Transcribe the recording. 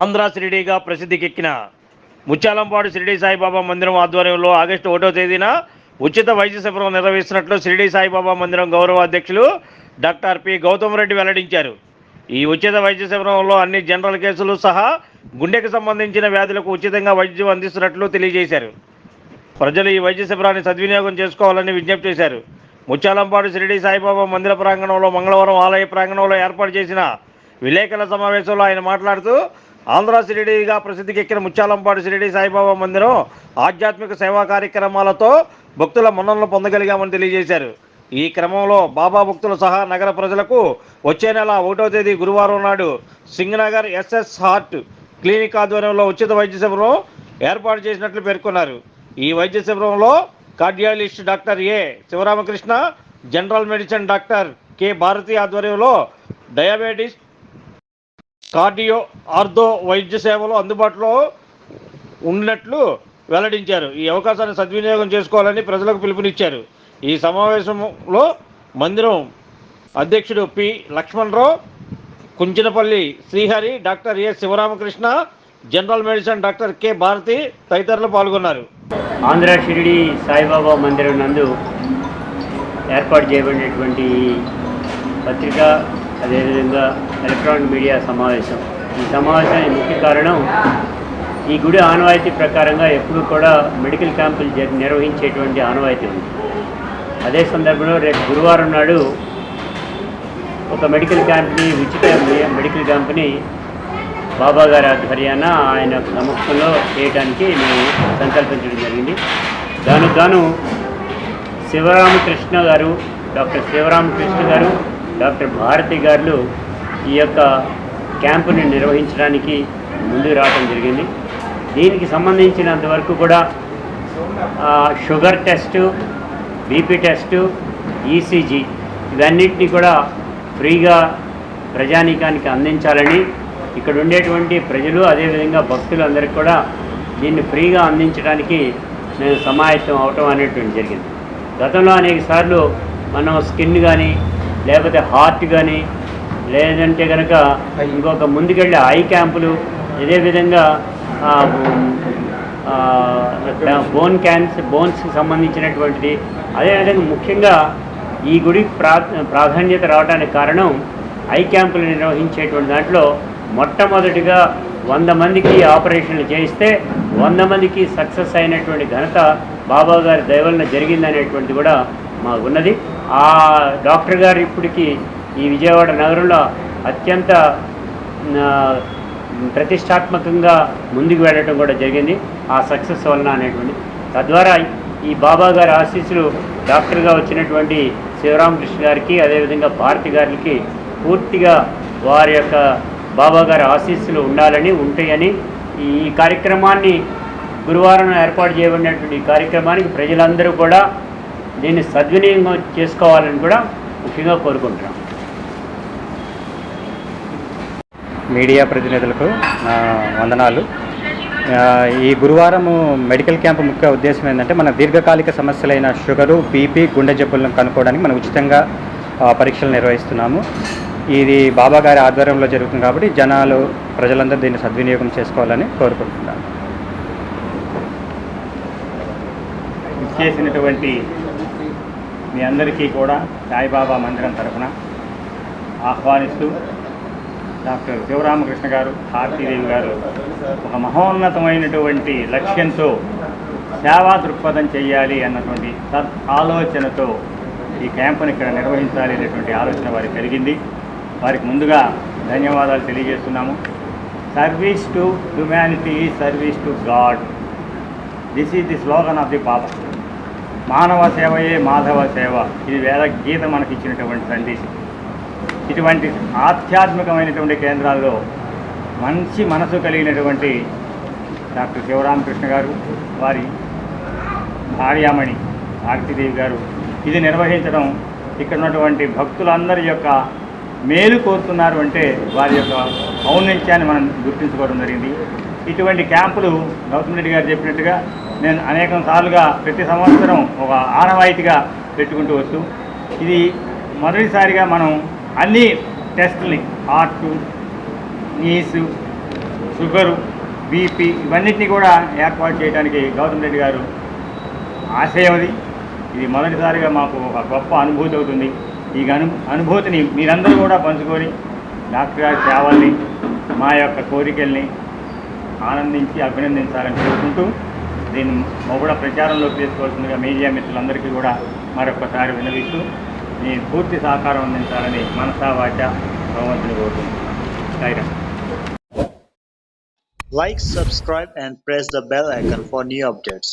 ఆంధ్ర షిరిడీగా ప్రసిద్ధికెక్కిన ముత్యాలంపాడు షిరిడి సాయిబాబా మందిరం ఆధ్వర్యంలో ఆగస్టు ఒకటో తేదీన ఉచిత వైద్య శిబిరం నిర్వహిస్తున్నట్లు షిరిడి సాయిబాబా మందిరం గౌరవ అధ్యక్షులు డాక్టర్ పి గౌతమ్ రెడ్డి వెల్లడించారు. ఈ ఉచిత వైద్య శిబిరంలో అన్ని జనరల్ కేసులు సహా గుండెకు సంబంధించిన వ్యాధులకు ఉచితంగా వైద్యం అందిస్తున్నట్లు తెలియజేశారు. ప్రజలు ఈ వైద్య శిబిరాన్ని సద్వినియోగం చేసుకోవాలని విజ్ఞప్తి చేశారు. ముత్యాలంపాడు షిరిడి సాయిబాబా మందిర ప్రాంగణంలో మంగళవారం ఆలయ ప్రాంగణంలో ఏర్పాటు చేసిన విలేకరుల సమావేశంలో ఆయన మాట్లాడుతూ ఆంధ్ర షిరిడిగా ప్రసిద్ధికెక్కిన ముత్యాలంపాడు షిరిడి సాయిబాబా మందిరం ఆధ్యాత్మిక సేవా కార్యక్రమాలతో భక్తుల మన్ననలు పొందగలిగామని తెలియజేశారు. ఈ క్రమంలో బాబా భక్తులు సహా నగర ప్రజలకు వచ్చే నెల ఒకటో తేదీ గురువారం నాడు సింగనగర్ ఎస్ఎస్ హార్ట్ క్లినిక్ ఆధ్వర్యంలో ఉచిత వైద్య శిబిరం ఏర్పాటు చేసినట్లు పేర్కొన్నారు. ఈ వైద్య శిబిరంలో cardiologist doctor A Sivaramakrishna general medicine doctor K Bharathi ఆధ్వర్యంలో డయాబెటీస్ కార్డియో ఆర్థో వైద్య సేవలు అందుబాటులో ఉన్నట్లు వెల్లడించారు. ఈ అవకాశాన్ని సద్వినియోగం చేసుకోవాలని ప్రజలకు పిలుపునిచ్చారు. ఈ సమావేశంలో మందిరం అధ్యక్షుడు P. Lakshmanarao Kunchinapalli Srihari doctor A. Sivaramakrishna general medicine doctor K. Bharathi తదితరులు పాల్గొన్నారు. ఆంధ్ర షిరిడి సాయిబాబా మందిరం నందు ఏర్పాటు చేయబడినటువంటి పత్రిక అదేవిధంగా ఎలక్ట్రానిక్ మీడియా సమావేశం. ఈ సమావేశానికి ముఖ్య కారణం ఈ గుడి ఆనవాయితీ ప్రకారంగా ఎప్పుడు కూడా మెడికల్ క్యాంపులు నిర్వహించేటువంటి ఆనవాయితీ ఉంది. అదే సందర్భంలో రేపు గురువారం నాడు ఒక మెడికల్ క్యాంప్ని ఉచిత మెడికల్ క్యాంప్ని బాబా గారి ఆధ్వర్యాన ఆయన సమక్షంలో చేయడానికి మేము సంకల్పించడం జరిగింది. దానికి గాను శివరామకృష్ణ గారు డాక్టర్ శివరామకృష్ణ గారు డాక్టర్ భారతి గారు ఈ యొక్క క్యాంపుని నిర్వహించడానికి ముందుకు రావడం జరిగింది. దీనికి సంబంధించినంత వరకు కూడా sugar test BP test ECG ఇవన్నిటిని కూడా ఫ్రీగా ప్రజానీకానికి అందించాలని ఇక్కడ ఉండేటువంటి ప్రజలు అదేవిధంగా భక్తులు అందరికీ కూడా దీన్ని ఫ్రీగా అందించడానికి నేను సమాయత్తం అవటం అనేటువంటి జరిగింది. గతంలో అనేక సార్లు మనం స్కిన్ కానీ లేకపోతే హార్ట్ కానీ లేదంటే కనుక ఇంకొక ముందుకెళ్ళే ఐ క్యాంపులు ఇదే విధంగా బోన్ క్యాన్సర్ బోన్స్కి సంబంధించినటువంటిది. అదేవిధంగా ముఖ్యంగా ఈ గుడి ప్రా ప్రాధాన్యత రావడానికి కారణం ఐ క్యాంపులు నిర్వహించేటువంటి దాంట్లో మొట్టమొదటిగా వంద మందికి ఆపరేషన్లు చేయిస్తే వంద మందికి సక్సెస్ అయినటువంటి ఘనత బాబా గారి దయవలన జరిగిందనేటువంటిది కూడా మాకు ఉన్నది ఆ డాక్టర్ గారు ఇప్పటికి ఈ విజయవాడ నగరంలో అత్యంత ప్రతిష్టాత్మకంగా ముందుకు వెళ్ళటం కూడా జరిగింది. ఆ సక్సెస్ వలన అనేటువంటి. తద్వారా ఈ బాబా గారి ఆశీస్సులు డాక్టర్గా వచ్చినటువంటి శివరామకృష్ణ గారికి అదేవిధంగా భారతి గారికి పూర్తిగా వారి యొక్క బాబా గారి ఆశీస్సులు ఉండాలని ఉంటాయని ఈ కార్యక్రమాన్ని గురువారం ఏర్పాటు చేయబడినటువంటి కార్యక్రమానికి ప్రజలందరూ కూడా దీన్ని సద్వినియోగం చేసుకోవాలని కూడా ముఖ్యంగా కోరుకుంటున్నాం. మీడియా ప్రతినిధులకు నా వందనాలు. ఈ గురువారం మెడికల్ క్యాంప్ ముఖ్య ఉద్దేశం ఏంటంటే మన దీర్ఘకాలిక సమస్యలైన షుగరు బీపీ గుండె జబ్బులను కనుక్కోవడానికి మనం ఉచితంగా పరీక్షలు నిర్వహిస్తున్నాము. ఇది బాబా గారి ఆధ్వర్యంలో జరుగుతుంది కాబట్టి జనాలు ప్రజలందరూ దీన్ని సద్వినియోగం చేసుకోవాలని కోరుకుంటున్నాను. చేసినటువంటి మీ అందరికీ కూడా సాయిబాబా మందిరం తరఫున ఆహ్వానిస్తూ డాక్టర్ శివరామకృష్ణ గారు భారతీదేవి గారు ఒక మహోన్నతమైనటువంటి లక్ష్యంతో సేవా దృక్పథం చేయాలి అన్నటువంటి సద్ ఆలోచనతో ఈ క్యాంపును ఇక్కడ నిర్వహించాలి అనేటువంటి ఆలోచన వారికి కలిగింది. వారికి ముందుగా ధన్యవాదాలు తెలియజేస్తున్నాము. Service to humanity service to God. This is the slogan of the papa. మానవ సేవయే మాధవ సేవ. ఇది వేద గీత మనకి ఇచ్చినటువంటి సందేశం. ఇటువంటి ఆధ్యాత్మికమైనటువంటి కేంద్రాల్లో మంచి మనసు కలిగినటువంటి డాక్టర్ శివరామకృష్ణ గారు వారి భార్యామణి ఆర్తిదేవి గారు ఇది నిర్వహించడం ఇక్కడ ఉన్నటువంటి భక్తులందరి యొక్క మేలు కోరుతున్నారు అంటే వారి యొక్క ఔన్నత్యాన్ని మనం గుర్తించుకోవడం జరిగింది. ఇటువంటి క్యాంపులు గౌతమ్ రెడ్డి గారు చెప్పినట్టుగా నేను అనేక సార్లుగా ప్రతి సంవత్సరం ఒక ఆనవాయితీగా పెట్టుకుంటూ వస్తూ ఇది మొదటిసారిగా మనం అన్ని టెస్టుల్ని హార్ట్ నీసు షుగరు బీపీ ఇవన్నిటిని కూడా ఏర్పాటు చేయడానికి గౌతమ్ రెడ్డి గారు ఆశయం అది. ఇది మొదటిసారిగా మాకు ఒక గొప్ప అనుభూతి అవుతుంది. ఈ అను అనుభూతిని మీరందరూ కూడా పంచుకొని డాక్టర్ గారి సేవల్ని మా యొక్క కోరికల్ని ఆనందించి అభినందించాలని కోరుకుంటూ దీన్ని మొగుడ ప్రచారంలోకి తీసుకోవాల్సిందిగా మీడియా మిత్రులందరికీ కూడా మరొకసారి వినవిస్తూ మీ పూర్తి సహకారం అందించాలని మనసా వాచ భగవంతుని కోరుకుంటున్నాను Sairam Like, subscribe, and press the bell icon for new updates.